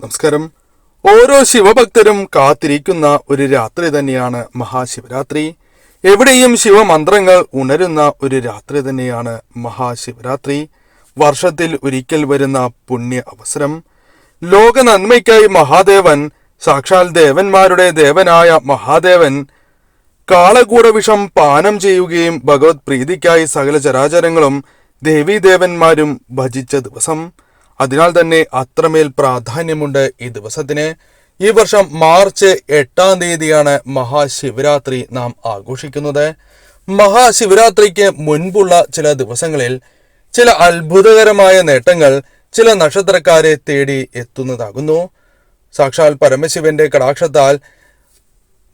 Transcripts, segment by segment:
നമസ്കാരം. ഓരോ ശിവഭക്തരും കാത്തിരിക്കുന്ന ഒരു രാത്രി തന്നെയാണ് മഹാശിവരാത്രി. എവിടെയും ശിവമന്ത്രങ്ങൾ ഉണരുന്ന ഒരു രാത്രി തന്നെയാണ് മഹാശിവരാത്രി. വർഷത്തിൽ ഒരിക്കൽ വരുന്ന പുണ്യ അവസരം. ലോക നന്മയ്ക്കായി മഹാദേവൻ സാക്ഷാൽ ദേവന്മാരുടെ ദേവനായ മഹാദേവൻ കാളകൂടവിഷം പാനം ചെയ്യുകയും ഭഗവത് പ്രീതിക്കായി സകല ചരാചരങ്ങളും ദേവീദേവന്മാരും ഭജിച്ച ദിവസം. അതിനാൽ തന്നെ അത്രമേൽ പ്രാധാന്യമുണ്ട് ഈ ദിവസത്തിന്. ഈ വർഷം മാർച്ച് എട്ടാം തീയതിയാണ് മഹാശിവരാത്രി നാം ആഘോഷിക്കുന്നത്. മഹാശിവരാത്രിക്ക് മുൻപുള്ള ചില ദിവസങ്ങളിൽ ചില അത്ഭുതകരമായ നേട്ടങ്ങൾ ചില നക്ഷത്രക്കാരെ തേടി എത്തുന്നതാകുന്നു. സാക്ഷാൽ പരമശിവന്റെ കടാക്ഷത്താൽ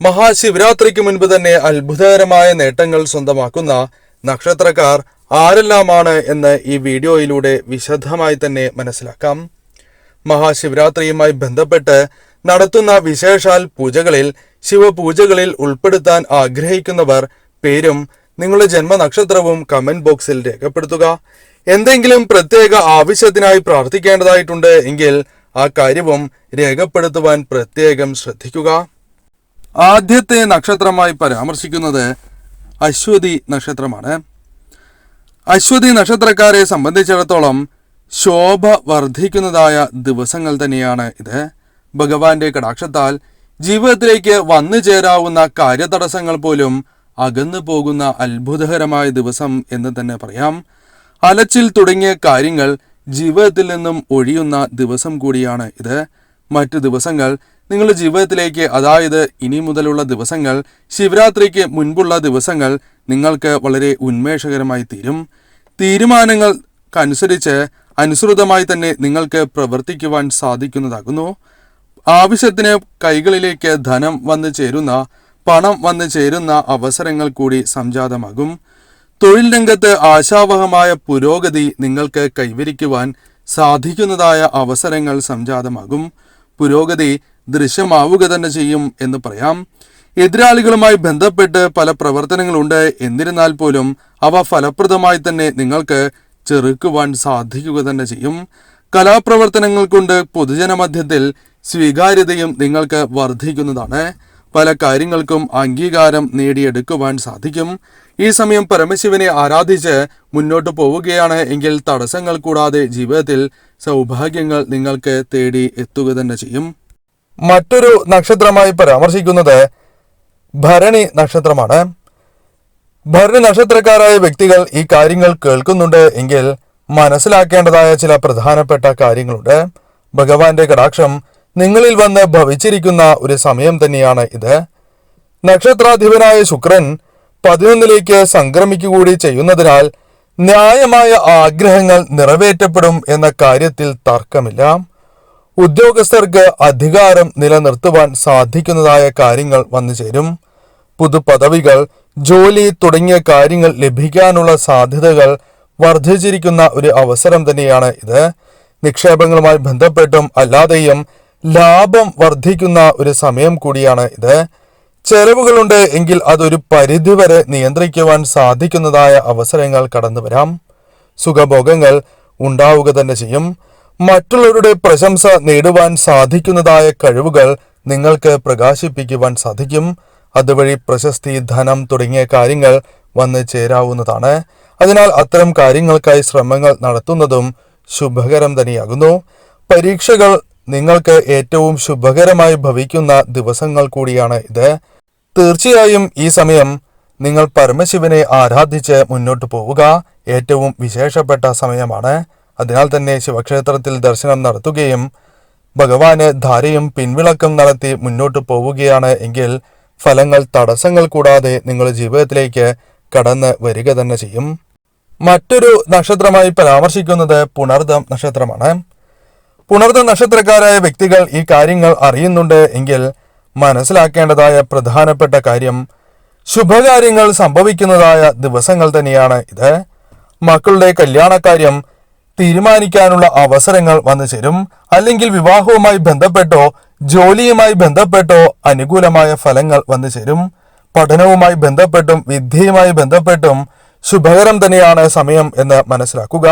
മഹാശിവരാത്രിക്ക് മുൻപ് തന്നെ അത്ഭുതകരമായ നേട്ടങ്ങൾ സ്വന്തമാക്കുന്ന നക്ഷത്രക്കാർ ആരെല്ലാമാണ് എന്ന് ഈ വീഡിയോയിലൂടെ വിശദമായി തന്നെ മനസ്സിലാക്കാം. മഹാശിവരാത്രിയുമായി ബന്ധപ്പെട്ട് നടത്തുന്ന വിശേഷാൽ പൂജകളിൽ ശിവപൂജകളിൽ ഉൾപ്പെടുത്താൻ ആഗ്രഹിക്കുന്നവർ പേരും നിങ്ങളുടെ ജന്മനക്ഷത്രവും കമന്റ് ബോക്സിൽ രേഖപ്പെടുത്തുക. എന്തെങ്കിലും പ്രത്യേക ആവശ്യത്തിനായി പ്രാർത്ഥിക്കേണ്ടതായിട്ടുണ്ട് എങ്കിൽ ആ കാര്യവും രേഖപ്പെടുത്തുവാൻ പ്രത്യേകം ശ്രദ്ധിക്കുക. ആദ്യത്തെ നക്ഷത്രമായി പരാമർശിക്കുന്നത് അശ്വതി നക്ഷത്രമാണ്. അശ്വതി നക്ഷത്രക്കാരെ സംബന്ധിച്ചിടത്തോളം ശോഭ വർദ്ധിക്കുന്നതായ ദിവസങ്ങൾ തന്നെയാണ് ഇത്. ഭഗവാന്റെ കടാക്ഷത്താൽ ജീവിതത്തിലേക്ക് വന്നു ചേരാവുന്ന കാര്യതടസ്സങ്ങൾ പോലും അകന്നു പോകുന്ന അത്ഭുതകരമായ ദിവസം എന്ന് തന്നെ പറയാം. അലച്ചിൽ തുടങ്ങിയ കാര്യങ്ങൾ ജീവിതത്തിൽ നിന്നും ഒഴിയുന്ന ദിവസം കൂടിയാണ് ഇത്. മറ്റു ദിവസങ്ങൾ നിങ്ങളുടെ ജീവിതത്തിലേക്ക് അതായത് ഇനി മുതലുള്ള ദിവസങ്ങൾ ശിവരാത്രിക്ക് മുൻപുള്ള ദിവസങ്ങൾ നിങ്ങൾക്ക് വളരെ ഉന്മേഷകരമായി തീരും. തീരുമാനങ്ങൾക്കനുസരിച്ച് അനുസൃതമായി തന്നെ നിങ്ങൾക്ക് പ്രവർത്തിക്കുവാൻ സാധിക്കുന്നതാകുന്നു. ആവശ്യത്തിന് കൈകളിലേക്ക് ധനം വന്നു ചേരുന്ന പണം വന്നു ചേരുന്ന അവസരങ്ങൾ കൂടി സംജാതമാകും. തൊഴിൽ രംഗത്ത് ആശാവഹമായ പുരോഗതി നിങ്ങൾക്ക് കൈവരിക്കുവാൻ സാധിക്കുന്നതായ അവസരങ്ങൾ സംജാതമാകും. പുരോഗതി ദൃശ്യമാവുക തന്നെ ചെയ്യും എന്ന് പറയാം. എതിരാളികളുമായി ബന്ധപ്പെട്ട് പല പ്രവർത്തനങ്ങളുണ്ട്. എന്നിരുന്നാൽ പോലും അവ ഫലപ്രദമായി തന്നെ നിങ്ങൾക്ക് ചെറുക്കുവാൻ സാധിക്കുക തന്നെ ചെയ്യും. കലാപ്രവർത്തനങ്ങൾ കൊണ്ട് പൊതുജനമധ്യത്തിൽ സ്വീകാര്യതയും നിങ്ങൾക്ക് വർദ്ധിക്കുന്നതാണ്. പല കാര്യങ്ങൾക്കും അംഗീകാരം നേടിയെടുക്കുവാൻ സാധിക്കും. ഈ സമയം പരമശിവനെ ആരാധിച്ച് മുന്നോട്ട് പോവുകയാണ് എങ്കിൽ തടസ്സങ്ങൾ കൂടാതെ ജീവിതത്തിൽ സൗഭാഗ്യങ്ങൾ നിങ്ങൾക്ക് തേടി എത്തുക തന്നെ ചെയ്യും. മറ്റൊരു നക്ഷത്രമായി പരാമർശിക്കുന്നത് ഭരണി നക്ഷത്രമാണ്. ഭരണി നക്ഷത്രക്കാരായ വ്യക്തികൾ ഈ കാര്യങ്ങൾ കേൾക്കുന്നുണ്ട് എങ്കിൽ മനസ്സിലാക്കേണ്ടതായ ചില പ്രധാനപ്പെട്ട കാര്യങ്ങളുണ്ട്. ഭഗവാന്റെ കടാക്ഷം നിങ്ങളിൽ വന്ന് ഭവിച്ചിരിക്കുന്ന ഒരു സമയം തന്നെയാണ് ഇത്. നക്ഷത്രാധിപനായ ശുക്രൻ പതിനൊന്നിലേക്ക് സംക്രമിക്കുകൂടി ചെയ്യുന്നതിനാൽ ന്യായമായ ആഗ്രഹങ്ങൾ നിറവേറ്റപ്പെടും എന്ന കാര്യത്തിൽ തർക്കമില്ല. ഉദ്യോഗസ്ഥർക്ക് അധികാരം നിലനിർത്തുവാൻ സാധിക്കുന്നതായ കാര്യങ്ങൾ വന്നു ചേരും. പുതുപദവികൾ ജോലി തുടങ്ങിയ കാര്യങ്ങൾ ലഭിക്കാനുള്ള സാധ്യതകൾ വർദ്ധിച്ചിരിക്കുന്ന ഒരു അവസരം തന്നെയാണ് ഇത്. നിക്ഷേപങ്ങളുമായി ബന്ധപ്പെട്ടും അല്ലാതെയും ലാഭം വർദ്ധിക്കുന്ന ഒരു സമയം കൂടിയാണ് ഇത്. ചെലവുകളുണ്ട് എങ്കിൽ അതൊരു പരിധിവരെ നിയന്ത്രിക്കുവാൻ സാധിക്കുന്നതായ അവസരങ്ങൾ കടന്നു വരാം സുഖഭോഗങ്ങൾ ഉണ്ടാവുക തന്നെ ചെയ്യും. മറ്റുള്ളവരുടെ പ്രശംസ നേടുവാൻ സാധിക്കുന്നതായ കഴിവുകൾ നിങ്ങൾക്ക് പ്രകാശിപ്പിക്കുവാൻ സാധിക്കും. അതുവഴി പ്രശസ്തി ധനം തുടങ്ങിയ കാര്യങ്ങൾ വന്ന് ചേരാവുന്നതാണ്. അതിനാൽ അത്തരം കാര്യങ്ങൾക്കായി ശ്രമങ്ങൾ നടത്തുന്നതും ശുഭകരം തന്നെയാകുന്നു. പരീക്ഷകൾ നിങ്ങൾക്ക് ഏറ്റവും ശുഭകരമായി ഭവിക്കുന്ന ദിവസങ്ങൾ കൂടിയാണ് ഇത്. തീർച്ചയായും ഈ സമയം നിങ്ങൾ പരമശിവനെ ആരാധിച്ച് മുന്നോട്ട് പോവുക ഏറ്റവും വിശേഷപ്പെട്ട സമയമാണ്. അതിനാൽ തന്നെ ശിവക്ഷേത്രത്തിൽ ദർശനം നടത്തുകയും ഭഗവാന് ധാരയും പിൻവിളക്കം നടത്തി മുന്നോട്ട് പോവുകയാണ് എങ്കിൽ ഫലങ്ങൾ തടസ്സങ്ങൾ കൂടാതെ നിങ്ങളുടെ ജീവിതത്തിലേക്ക് കടന്ന് വരിക തന്നെ ചെയ്യും. മറ്റൊരു നക്ഷത്രമായി പരാമർശിക്കുന്നത് പുണർദം നക്ഷത്രമാണ്. പുണർദം നക്ഷത്രക്കാരായ വ്യക്തികൾ ഈ കാര്യങ്ങൾ അറിയുന്നുണ്ട് എങ്കിൽ മനസ്സിലാക്കേണ്ടതായ പ്രധാനപ്പെട്ട കാര്യം ശുഭകാര്യങ്ങൾ സംഭവിക്കുന്നതായ ദിവസങ്ങൾ തന്നെയാണ് ഇത്. മക്കളുടെ കല്യാണക്കാര്യം തീരുമാനിക്കാനുള്ള അവസരങ്ങൾ വന്നു ചേരും. അല്ലെങ്കിൽ വിവാഹവുമായി ബന്ധപ്പെട്ടോ ജോലിയുമായി ബന്ധപ്പെട്ടോ അനുകൂലമായ ഫലങ്ങൾ വന്നു ചേരും. പഠനവുമായി ബന്ധപ്പെട്ടും വിദ്യയുമായി ബന്ധപ്പെട്ടും ശുഭകരം തന്നെയാണ് സമയം എന്ന് മനസ്സിലാക്കുക.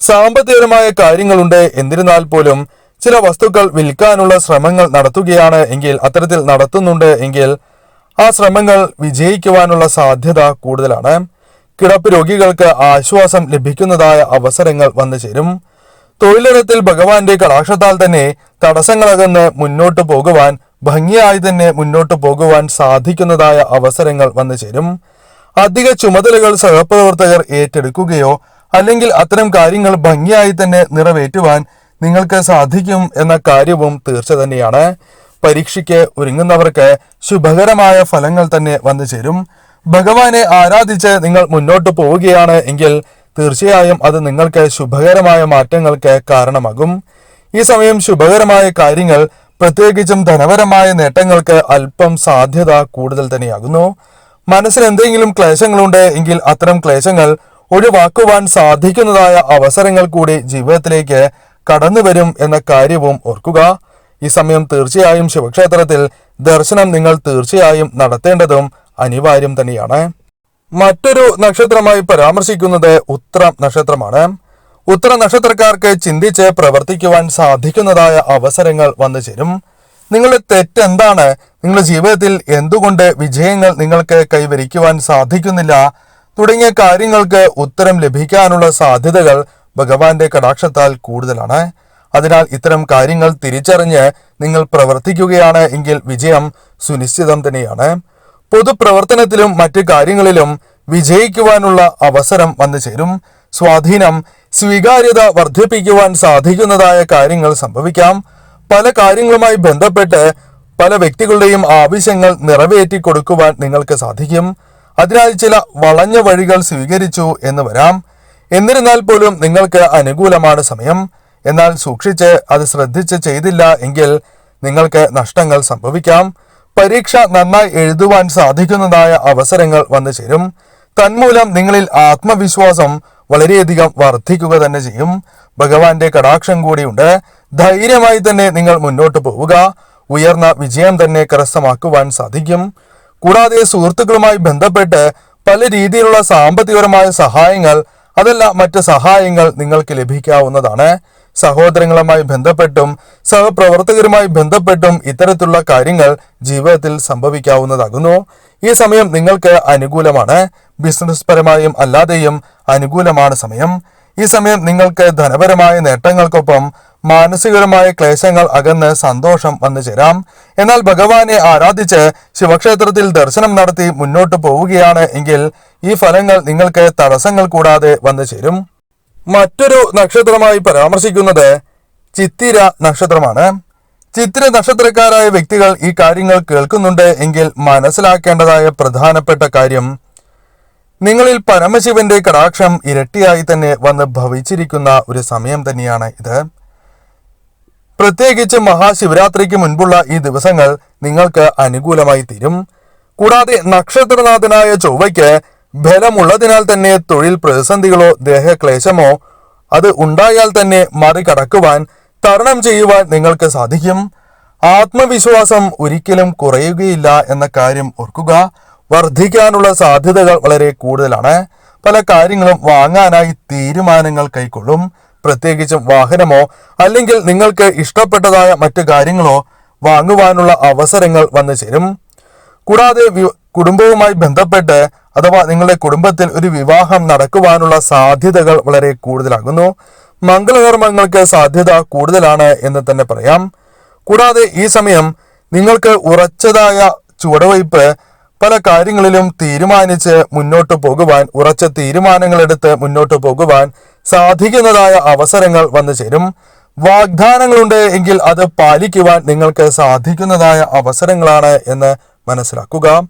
സാമ്പത്തികപരമായ കാര്യങ്ങളുണ്ട്. എന്നിരുന്നാൽ പോലും ചില വസ്തുക്കൾ വിൽക്കാനുള്ള ശ്രമങ്ങൾ നടത്തുകയാണ് എങ്കിൽ അത്തരത്തിൽ നടത്തുന്നുണ്ട് എങ്കിൽ ആ ശ്രമങ്ങൾ വിജയിക്കുവാനുള്ള സാധ്യത കൂടുതലാണ്. കിടപ്പ് രോഗികൾക്ക് ആശ്വാസം ലഭിക്കുന്നതായ അവസരങ്ങൾ വന്നു ചേരും. തൊഴിലിടത്തിൽ ഭഗവാന്റെ കടാക്ഷത്താൽ തന്നെ തടസ്സങ്ങളകന്ന് മുന്നോട്ട് പോകുവാൻ ഭംഗിയായി തന്നെ മുന്നോട്ട് പോകുവാൻ സാധിക്കുന്നതായ അവസരങ്ങൾ വന്നു ചേരും. അധിക ചുമതലകൾ സഹപ്രവർത്തകർ ഏറ്റെടുക്കുകയോ അല്ലെങ്കിൽ അത്തരം കാര്യങ്ങൾ ഭംഗിയായി തന്നെ നിറവേറ്റുവാൻ നിങ്ങൾക്ക് സാധിക്കും എന്ന കാര്യവും തീർച്ച തന്നെയാണ്. പരീക്ഷയ്ക്ക് ഒരുങ്ങുന്നവർക്ക് ശുഭകരമായ ഫലങ്ങൾ തന്നെ വന്നു ചേരും. ഭഗവാനെ ആരാധിച്ച് നിങ്ങൾ മുന്നോട്ട് പോവുകയാണ് എങ്കിൽ തീർച്ചയായും അത് നിങ്ങൾക്ക് ശുഭകരമായ മാറ്റങ്ങൾക്ക് കാരണമാകും. ഈ സമയം ശുഭകരമായ കാര്യങ്ങൾ പ്രത്യേകിച്ചും ധനപരമായ നേട്ടങ്ങൾക്ക് അല്പം സാധ്യത കൂടുതൽ തന്നെയാകുന്നു. മനസ്സിൽ എന്തെങ്കിലും ക്ലേശങ്ങളുണ്ട് എങ്കിൽ അത്തരം ക്ലേശങ്ങൾ ഒഴിവാക്കുവാൻ സാധിക്കുന്നതായ അവസരങ്ങൾ കൂടി ജീവിതത്തിലേക്ക് കടന്നു വരും എന്ന കാര്യവും ഓർക്കുക. ഈ സമയം തീർച്ചയായും ശിവക്ഷേത്രത്തിൽ ദർശനം നിങ്ങൾ തീർച്ചയായും നടത്തേണ്ടതും അനിവാര്യം തന്നെയാണ്. മറ്റൊരു നക്ഷത്രമായി പരാമർശിക്കുന്നത് ഉത്ര നക്ഷത്രമാണ്. ഉത്തര നക്ഷത്രക്കാർക്ക് ചിന്തിച്ച് പ്രവർത്തിക്കുവാൻ സാധിക്കുന്നതായ അവസരങ്ങൾ വന്നു ചേരും. നിങ്ങളുടെ തെറ്റെന്താണ് നിങ്ങളുടെ ജീവിതത്തിൽ എന്തുകൊണ്ട് വിജയങ്ങൾ നിങ്ങൾക്ക് കൈവരിക്കുവാൻ സാധിക്കുന്നില്ല? തുടങ്ങിയ കാര്യങ്ങൾക്ക് ഉത്തരം ലഭിക്കാനുള്ള സാധ്യതകൾ ഭഗവാന്റെ കടാക്ഷത്താൽ കൂടുതലാണ്. അതിനാൽ ഇത്തരം കാര്യങ്ങൾ തിരിച്ചറിഞ്ഞ് നിങ്ങൾ പ്രവർത്തിക്കുകയാണ് എങ്കിൽ വിജയം സുനിശ്ചിതം തന്നെയാണ്. പൊതുപ്രവർത്തനത്തിലും മറ്റു കാര്യങ്ങളിലും വിജയിക്കുവാനുള്ള അവസരം വന്നു ചേരും. സ്വാധീനം സ്വീകാര്യത വർദ്ധിപ്പിക്കുവാൻ സാധിക്കുന്നതായ കാര്യങ്ങൾ സംഭവിക്കാം. പല കാര്യങ്ങളുമായി ബന്ധപ്പെട്ട് പല വ്യക്തികളുടെയും ആവശ്യങ്ങൾ നിറവേറ്റി കൊടുക്കുവാൻ നിങ്ങൾക്ക് സാധിക്കും. അതിനാൽ ചില വളഞ്ഞ വഴികൾ സ്വീകരിച്ചു എന്ന് വരാം. എന്നിരുന്നാൽ പോലും നിങ്ങൾക്ക് അനുകൂലമാണ് സമയം. എന്നാൽ സൂക്ഷിച്ച് അത് ശ്രദ്ധിച്ച് ചെയ്തില്ല എങ്കിൽ നിങ്ങൾക്ക് നഷ്ടങ്ങൾ സംഭവിക്കാം. പരീക്ഷ നന്നായി എഴുതുവാൻ സാധിക്കുന്നതായ അവസരങ്ങൾ വന്നു ചേരും. തന്മൂലം നിങ്ങളിൽ ആത്മവിശ്വാസം വളരെയധികം വർദ്ധിക്കുക തന്നെ ചെയ്യും. ഭഗവാന്റെ കടാക്ഷം കൂടിയുണ്ട് ധൈര്യമായി തന്നെ നിങ്ങൾ മുന്നോട്ട് പോവുക. ഉയർന്ന വിജയം തന്നെ കരസ്ഥമാക്കുവാൻ സാധിക്കും. കൂടാതെ സുഹൃത്തുക്കളുമായി ബന്ധപ്പെട്ട് പല രീതിയിലുള്ള സാമ്പത്തികപരമായ സഹായങ്ങൾ അതല്ല മറ്റ് സഹായങ്ങൾ നിങ്ങൾക്ക് ലഭിക്കാവുന്നതാണ്. സഹോദരങ്ങളുമായി ബന്ധപ്പെട്ടും സഹപ്രവർത്തകരുമായി ബന്ധപ്പെട്ടും ഇത്തരത്തിലുള്ള കാര്യങ്ങൾ ജീവിതത്തിൽ സംഭവിക്കാവുന്നതാകുന്നു. ഈ സമയം നിങ്ങൾക്ക് അനുകൂലമാണ്. ബിസിനസ് പരമായും അല്ലാതെയും അനുകൂലമാണ് സമയം. ഈ സമയം നിങ്ങൾക്ക് ധനപരമായ നേട്ടങ്ങൾക്കൊപ്പം മാനസികപരമായ ക്ലേശങ്ങൾ അകന്ന് സന്തോഷം വന്നു ചേരാം. എന്നാൽ ഭഗവാനെ ആരാധിച്ച് ശിവക്ഷേത്രത്തിൽ ദർശനം നടത്തി മുന്നോട്ട് പോവുകയാണ് എങ്കിൽ ഈ ഫലങ്ങൾ നിങ്ങൾക്ക് തടസ്സങ്ങൾ കൂടാതെ വന്നു ചേരും. മറ്റൊരു നക്ഷത്രമായി പരാമർശിക്കുന്നത് ചിത്തിര നക്ഷത്രമാണ്. ചിത്തിര നക്ഷത്രക്കാരായ വ്യക്തികൾ ഈ കാര്യങ്ങൾ കേൾക്കുന്നുണ്ട് എങ്കിൽ മനസ്സിലാക്കേണ്ടതായ പ്രധാനപ്പെട്ട കാര്യം നിങ്ങളിൽ പരമശിവന്റെ കടാക്ഷം ഇരട്ടിയായി തന്നെ വന്ന് ഭവിച്ചിരിക്കുന്ന ഒരു സമയം തന്നെയാണ് ഇത്. പ്രത്യേകിച്ച് മഹാശിവരാത്രിക്ക് മുൻപുള്ള ഈ ദിവസങ്ങൾ നിങ്ങൾക്ക് അനുകൂലമായി തീരും. കൂടാതെ നക്ഷത്രനാഥനായ ചൊവ്വയ്ക്ക് ബലമുള്ളതിനാൽ തന്നെ തൊഴിൽ പ്രതിസന്ധികളോ ദേഹക്ലേശമോ അത് ഉണ്ടായാൽ തന്നെ മറികടക്കുവാൻ തരണം ചെയ്യുവാൻ നിങ്ങൾക്ക് സാധിക്കും. ആത്മവിശ്വാസം ഒരിക്കലും കുറയുകയില്ല എന്ന കാര്യം ഓർക്കുക. വർദ്ധിക്കാനുള്ള സാധ്യതകൾ വളരെ കൂടുതലാണ്. പല കാര്യങ്ങളും വാങ്ങാനായി തീരുമാനങ്ങൾ കൈക്കൊള്ളും. പ്രത്യേകിച്ചും വാഹനമോ അല്ലെങ്കിൽ നിങ്ങൾക്ക് ഇഷ്ടപ്പെട്ടതായ മറ്റു കാര്യങ്ങളോ വാങ്ങുവാനുള്ള അവസരങ്ങൾ വന്നു ചേരും കൂടാതെ കുടുംബവുമായി ബന്ധപ്പെട്ട് അഥവാ നിങ്ങളുടെ കുടുംബത്തിൽ ഒരു വിവാഹം നടക്കുവാനുള്ള സാധ്യതകൾ വളരെ കൂടുതലാകുന്നു. മംഗളകർമ്മങ്ങൾക്ക് സാധ്യത കൂടുതലാണ് എന്ന് തന്നെ പറയാം. കൂടാതെ ഈ സമയം നിങ്ങൾക്ക് ഉറച്ചതായ ചുവടുവയ്പ് പല കാര്യങ്ങളിലും തീരുമാനിച്ച് മുന്നോട്ട് പോകുവാൻ ഉറച്ച തീരുമാനങ്ങളെടുത്ത് മുന്നോട്ട് പോകുവാൻ സാധിക്കുന്നതായ അവസരങ്ങൾ വന്നു ചേരും. വാഗ്ദാനങ്ങളുണ്ട് എങ്കിൽ അത് പാലിക്കുവാൻ നിങ്ങൾക്ക് സാധിക്കുന്നതായ അവസരങ്ങളാണ് എന്ന് മനസ്സിലാക്കുക.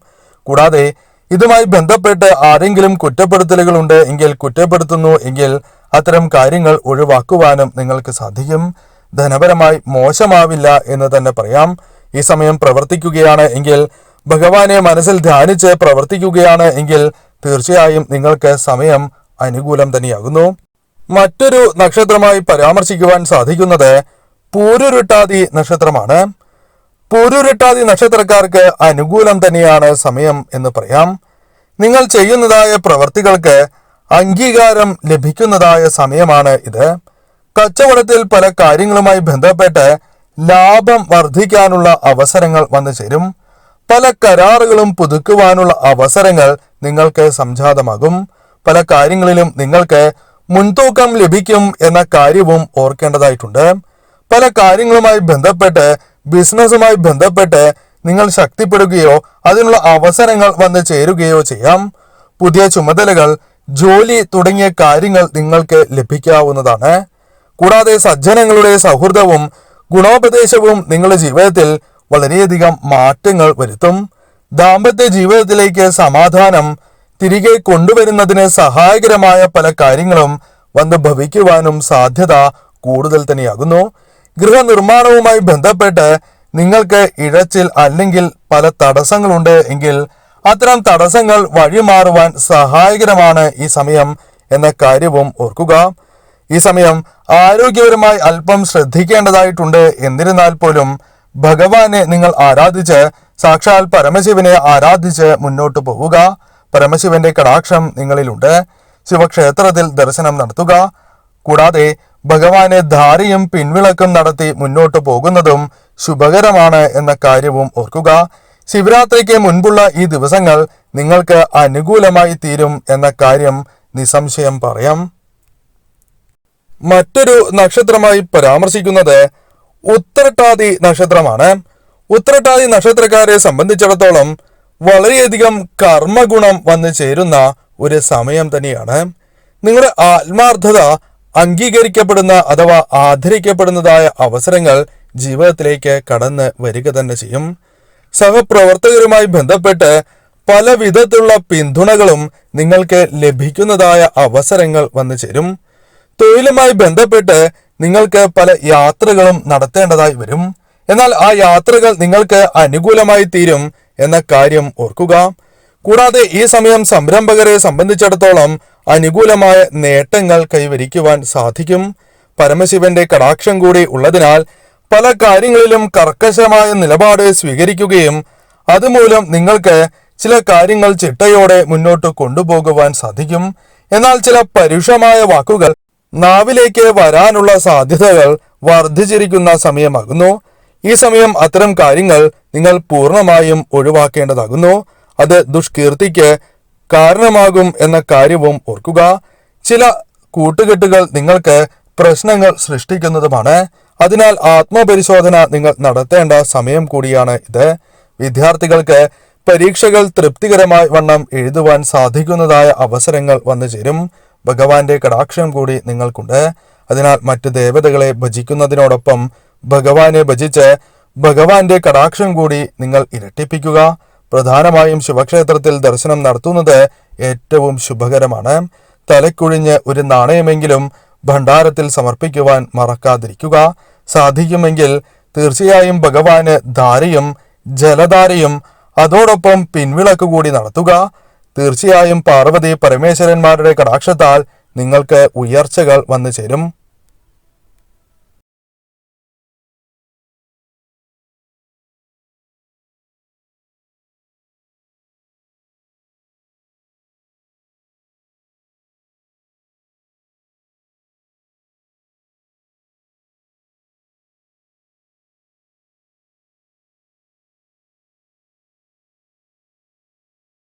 കൂടാതെ ഇതുമായി ബന്ധപ്പെട്ട് ആരെങ്കിലും കുറ്റപ്പെടുത്തലുകൾ ഉണ്ട് എങ്കിൽ കുറ്റപ്പെടുത്തുന്നു എങ്കിൽ അത്തരം കാര്യങ്ങൾ ഒഴിവാക്കുവാനും നിങ്ങൾക്ക് സാധിക്കും. ധനപരമായി മോശമാവില്ല എന്ന് തന്നെ പറയാം. ഈ സമയം പ്രവർത്തിക്കുകയാണ് എങ്കിൽ ഭഗവാനെ മനസ്സിൽ ധ്യാനിച്ച് പ്രവർത്തിക്കുകയാണ് എങ്കിൽ തീർച്ചയായും നിങ്ങൾക്ക് സമയം അനുകൂലം തന്നെയാകുന്നു. മറ്റൊരു നക്ഷത്രമായി പരാമർശിക്കുവാൻ സാധിക്കുന്നത് പൂരുരുട്ടാതി നക്ഷത്രമാണ്. പൂരുരുട്ടാതി നക്ഷത്രക്കാർക്ക് അനുകൂലം തന്നെയാണ് സമയം എന്ന് പറയാം. നിങ്ങൾ ചെയ്യുന്നതായ പ്രവർത്തികൾക്ക് അംഗീകാരം ലഭിക്കുന്നതായ സമയമാണ് ഇത്. കച്ചവടത്തിൽ പല കാര്യങ്ങളുമായി ബന്ധപ്പെട്ട് ലാഭം വർദ്ധിക്കാനുള്ള അവസരങ്ങൾ വന്നു ചേരും. പല കരാറുകളും പുതുക്കുവാനുള്ള അവസരങ്ങൾ നിങ്ങൾക്ക് സംജാതമാകും. പല കാര്യങ്ങളിലും നിങ്ങൾക്ക് മുൻതൂക്കം ലഭിക്കും എന്ന കാര്യവും ഓർക്കേണ്ടതായിട്ടുണ്ട്. പല കാര്യങ്ങളുമായി ബന്ധപ്പെട്ട് ബിസിനസ്സുമായി ബന്ധപ്പെട്ട് നിങ്ങൾ ശക്തിപ്പെടുകയോ അതിനുള്ള അവസരങ്ങൾ വന്ന് ചേരുകയോ ചെയ്യാം. പുതിയ ചുമതലകൾ ജോലി തുടങ്ങിയ കാര്യങ്ങൾ നിങ്ങൾക്ക് ലഭിക്കാവുന്നതാണ്. കൂടാതെ സജ്ജനങ്ങളുടെ സൗഹൃദവും ഗുണോപദേശവും നിങ്ങളുടെ ജീവിതത്തിൽ വളരെയധികം മാറ്റങ്ങൾ വരുത്തും. ദാമ്പത്യ ജീവിതത്തിലേക്ക് സമാധാനം തിരികെ കൊണ്ടുവരുന്നതിന് സഹായകരമായ പല കാര്യങ്ങളും വന്ന് ഭവിക്കുവാനും സാധ്യത കൂടുതൽ തന്നെയാകുന്നു. ഗൃഹനിർമ്മാണവുമായി ബന്ധപ്പെട്ട് നിങ്ങൾക്ക് ഇഴച്ചിൽ അല്ലെങ്കിൽ പല തടസ്സങ്ങളുണ്ട് എങ്കിൽ അത്തരം തടസ്സങ്ങൾ വഴിമാറുവാൻ സഹായകരമാണ് ഈ സമയം എന്ന കാര്യവും ഓർക്കുക. ഈ സമയം ആരോഗ്യപരമായി അല്പം ശ്രദ്ധിക്കേണ്ടതായിട്ടുണ്ട്. എന്നിരുന്നാൽ പോലും ഭഗവാനെ നിങ്ങൾ ആരാധിച്ച് സാക്ഷാൽ പരമശിവനെ ആരാധിച്ച് മുന്നോട്ട് പോവുക. പരമശിവന്റെ കടാക്ഷം നിങ്ങളിലുണ്ട്. ശിവക്ഷേത്രത്തിൽ ദർശനം നടത്തുക. കൂടാതെ ഭഗവാനെ ധാരയും പിൻവിളക്കും നടത്തി മുന്നോട്ടു പോകുന്നതും ശുഭകരമാണ് എന്ന കാര്യവും ഓർക്കുക. ശിവരാത്രിക്ക് മുൻപുള്ള ഈ ദിവസങ്ങൾ നിങ്ങൾക്ക് അനുകൂലമായി തീരും എന്ന കാര്യം നിസ്സംശയം പറയാം. മറ്റൊരു നക്ഷത്രമായി പരാമർശിക്കുന്നത് ഉത്രട്ടാതി നക്ഷത്രമാണ്. ഉത്രട്ടാതി നക്ഷത്രക്കാരെ സംബന്ധിച്ചിടത്തോളം വളരെയധികം കർമ്മഗുണം വന്നു ചേരുന്ന ഒരു സമയം തന്നെയാണ്. നിങ്ങളുടെ ആത്മാർത്ഥത അംഗീകരിക്കപ്പെടുന്ന അഥവാ ആദരിക്കപ്പെടുന്നതായ അവസരങ്ങൾ ജീവിതത്തിലേക്ക് കടന്ന് വരിക തന്നെ ചെയ്യും. സഹപ്രവർത്തകരുമായി ബന്ധപ്പെട്ട് പല വിധത്തിലുള്ള പിന്തുണകളും നിങ്ങൾക്ക് ലഭിക്കുന്നതായ അവസരങ്ങൾ വന്നു ചേരും. തൊഴിലുമായി ബന്ധപ്പെട്ട് നിങ്ങൾക്ക് പല യാത്രകളും നടത്തേണ്ടതായി വരും. എന്നാൽ ആ യാത്രകൾ നിങ്ങൾക്ക് അനുകൂലമായി തീരും എന്ന കാര്യം ഓർക്കുക. കൂടാതെ ഈ സമയം സംരംഭകരെ സംബന്ധിച്ചിടത്തോളം അനുകൂലമായ നേട്ടങ്ങൾ കൈവരിക്കുവാൻ സാധിക്കും. പരമശിവന്റെ കടാക്ഷം കൂടി ഉള്ളതിനാൽ പല കാര്യങ്ങളിലും കർക്കശമായ നിലപാട് സ്വീകരിക്കുകയും അതുമൂലം നിങ്ങൾക്ക് ചില കാര്യങ്ങൾ ചിട്ടയോടെ മുന്നോട്ട് കൊണ്ടുപോകുവാൻ സാധിക്കും. എന്നാൽ ചില പരുഷമായ വാക്കുകൾ നാവിലേക്ക് വരാനുള്ള സാധ്യതകൾ വർദ്ധിച്ചിരിക്കുന്ന സമയമാകുന്നു. ഈ സമയം അത്തരം കാര്യങ്ങൾ നിങ്ങൾ പൂർണമായും ഒഴിവാക്കേണ്ടതാകുന്നു. അത് ദുഷ്കീർത്തിക്ക് കാരണമാകും എന്ന കാര്യവും ഓർക്കുക. ചില കൂട്ടുകെട്ടുകൾ നിങ്ങൾക്ക് പ്രശ്നങ്ങൾ സൃഷ്ടിക്കുന്നതുമാണ്. അതിനാൽ ആത്മപരിശോധന നിങ്ങൾ നടത്തേണ്ട സമയം കൂടിയാണ് ഇത്. വിദ്യാർത്ഥികൾക്ക് പരീക്ഷകൾ തൃപ്തികരമായി വണ്ണം എഴുതുവാൻ സാധിക്കുന്നതായ അവസരങ്ങൾ വന്നു ചേരും. ഭഗവാന്റെ കടാക്ഷം കൂടി നിങ്ങൾക്കുണ്ട്. അതിനാൽ മറ്റു ദേവതകളെ ഭജിക്കുന്നതിനോടൊപ്പം ഭഗവാനെ ഭജിച്ച് ഭഗവാന്റെ കടാക്ഷം കൂടി നിങ്ങൾ ഇരട്ടിപ്പിക്കുക. പ്രധാനമായും ശിവക്ഷേത്രത്തിൽ ദർശനം നടത്തുന്നത് ഏറ്റവും ശുഭകരമാണ്. തലക്കുഴിഞ്ഞ് ഒരു നാണയമെങ്കിലും ഭണ്ഡാരത്തിൽ സമർപ്പിക്കുവാൻ മറക്കാതിരിക്കുക. സാധിക്കുമെങ്കിൽ തീർച്ചയായും ഭഗവാന് ധാരയും ജലധാരയും അതോടൊപ്പം പിൻവിളക്ക് കൂടി നടത്തുക. തീർച്ചയായും പാർവതി പരമേശ്വരന്മാരുടെ കടാക്ഷത്താൽ നിങ്ങൾക്ക് ഉയർച്ചകൾ വന്നു ചേരും